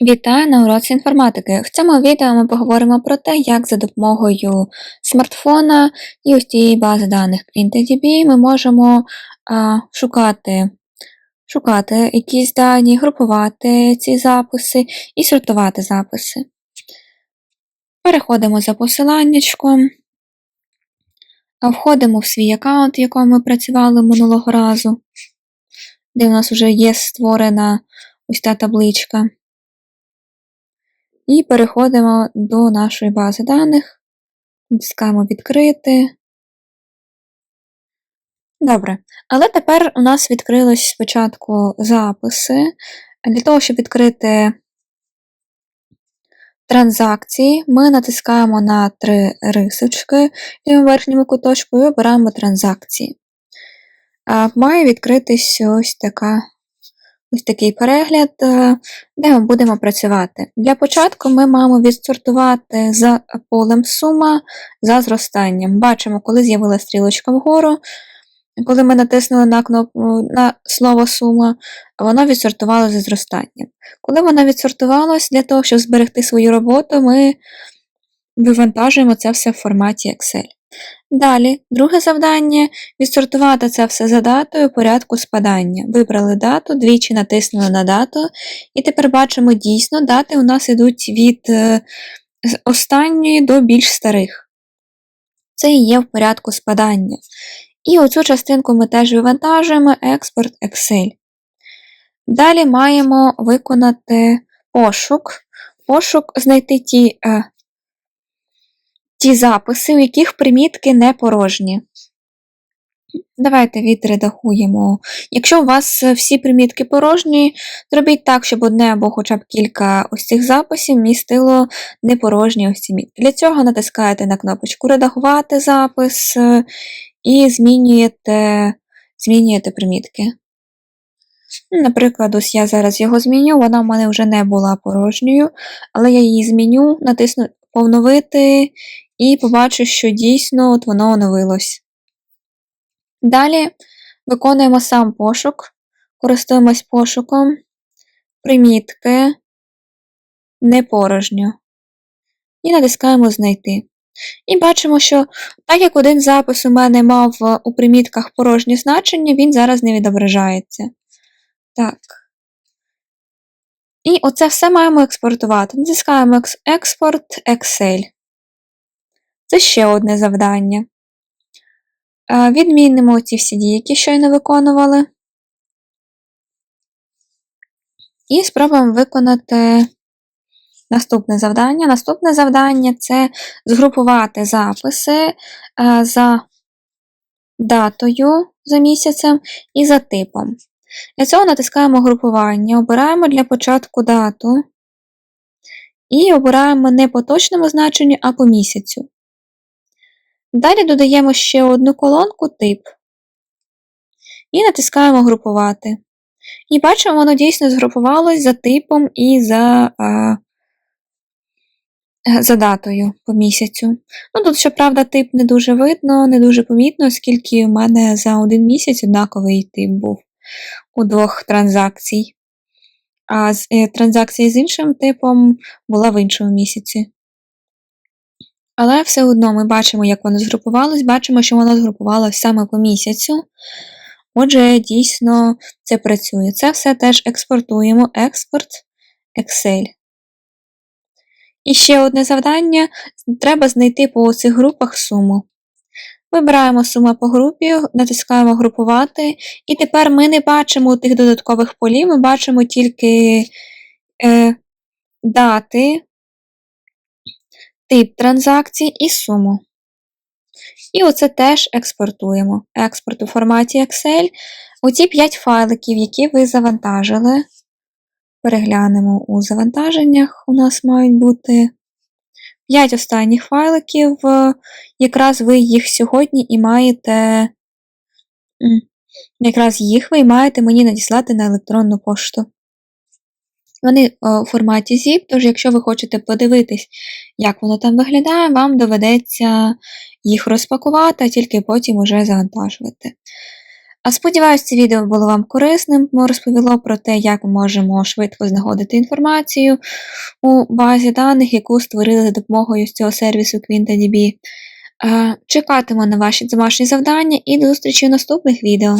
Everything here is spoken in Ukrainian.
Вітаю на уроці інформатики. В цьому відео ми поговоримо про те, як за допомогою смартфона і ось цієї бази даних IntelliDB ми можемо а, шукати, шукати якісь дані, групувати ці записи і сортувати записи. Переходимо за посиланнячком, входимо в свій аккаунт, в якому ми працювали минулого разу, де у нас вже є створена ось та табличка. І переходимо до нашої бази даних, натискаємо відкрити. Добре. Але тепер у нас відкрились спочатку записи. Для того, щоб відкрити транзакції, ми натискаємо на три рисочки в верхньому куточку і обираємо транзакції. Має відкритись ось така ось такий перегляд, е, де ми будемо працювати. Для початку ми маємо відсортувати за полем сума за зростанням. Бачимо, коли з'явилася стрілочка вгору, коли ми натиснули на кнопку на слово сума, воно відсортувало за зростанням. Коли воно відсортувалось, для того, щоб зберегти свою роботу, ми вивантажуємо це все в форматі Excel. Далі, друге завдання відсортувати це все за датою порядку спадання. Вибрали дату, двічі натиснули на дату, і тепер бачимо дійсно, дати у нас йдуть від е, останньої до більш старих. Це і є в порядку спадання. І оцю частинку ми теж вивантажуємо експорт Excel. Далі маємо виконати пошук. Пошук знайти ті е, ті записи, у яких примітки не порожні. Давайте відредагуємо. Якщо у вас всі примітки порожні, зробіть так, щоб одне або хоча б кілька ось цих записів містило непорожні ось ці мітки. Для цього натискаєте на кнопочку Редагувати запис і змінюєте, змінюєте примітки. Наприклад, ось я зараз його зміню, вона в мене вже не була порожньою, але я її зміню, натисну Повновити і побачу, що дійсно от воно оновилось. Далі виконуємо сам пошук, користуємось пошуком, примітки, непорожньо. І натискаємо Знайти. І бачимо, що так як один запис у мене мав у примітках порожнє значення, він зараз не відображається. Так. І оце все маємо експортувати. Натискаємо Експорт Excel. Це ще одне завдання. Відмінимо ці всі дії, які щойно виконували. І спробуємо виконати наступне завдання. Наступне завдання це згрупувати записи за датою за місяцем і за типом. Для цього натискаємо групування, обираємо для початку дату і обираємо не по точному значенню, а по місяцю. Далі додаємо ще одну колонку тип і натискаємо групувати. І бачимо, воно дійсно згрупувалось за типом і за а, за датою по місяцю. Ну, Тут, щоправда, тип не дуже видно, не дуже помітно, оскільки у мене за один місяць однаковий тип був у двох транзакцій. А е, транзакція з іншим типом була в іншому місяці. Але все одно ми бачимо, як воно згрупувалось, бачимо, що воно згрупувалось саме по місяцю. Отже, дійсно це працює. Це все теж експортуємо експорт Excel. І ще одне завдання: треба знайти по цих групах суму. Вибираємо сума по групі, натискаємо групувати, і тепер ми не бачимо тих додаткових полів, ми бачимо тільки е, дати, тип транзакцій і суму. І оце теж експортуємо. Експорт у форматі Excel. Оці 5 файликів, які ви завантажили. Переглянемо у завантаженнях, у нас мають бути 5 останніх файликів. Якраз ви їх сьогодні і маєте. Якраз їх ви маєте мені надіслати на електронну пошту. Вони у форматі ZIP, тож, якщо ви хочете подивитись, як воно там виглядає, вам доведеться їх розпакувати, а тільки потім уже завантажувати. А сподіваюсь, це відео було вам корисним, розповіло про те, як ми можемо швидко знаходити інформацію у базі даних, яку створили за допомогою цього сервісу QuintaDB. Е, Чекатиму на ваші домашні завдання і до зустрічі в наступних відео.